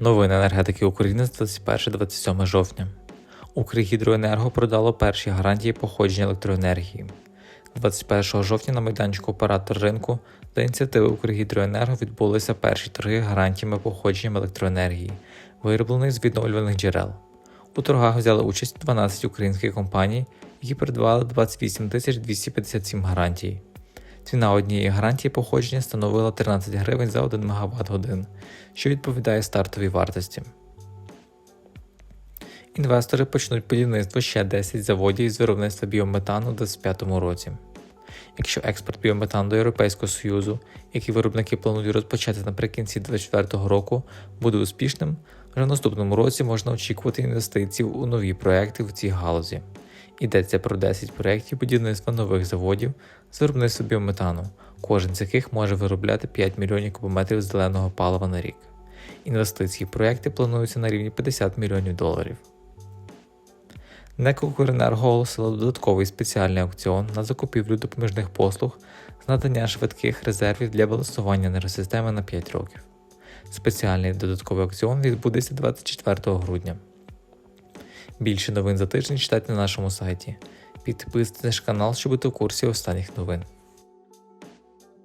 Новини енергетики України з 21-27 жовтня. Укргідроенерго продало перші гарантії походження електроенергії. 21 жовтня на майданчику оператор ринку за ініціативи Укргідроенерго відбулися перші торги гарантіями походження електроенергії, виробленої з відновлюваних джерел. У торгах взяли участь 12 українських компаній, які придбали 28 257 гарантій. Ціна однієї гарантії походження становила 13 гривень за 1 МВт годин, що відповідає стартовій вартості. Інвестори почнуть будівництво ще 10 заводів із виробництва біометану у 2025 році. Якщо експорт біометану до Європейського Союзу, який виробники планують розпочати наприкінці 2024 року, буде успішним, вже в наступному році можна очікувати інвестицій у нові проекти в цій галузі. Йдеться про 10 проєктів будівництва нових заводів з виробництва біометану, кожен з яких може виробляти 5 мільйонів кубометрів зеленого палива на рік. Інвестиції в проєкти плануються на рівні 50 мільйонів доларів. НЕК «Укренерго» оголосило додатковий спеціальний аукціон на закупівлю допоміжних послуг з надання швидких резервів для балансування енергосистеми на 5 років. Спеціальний додатковий аукціон відбудеться 24 грудня. Більше новин за тиждень читайте на нашому сайті. Підписуйтесь на наш канал, щоб бути в курсі останніх новин.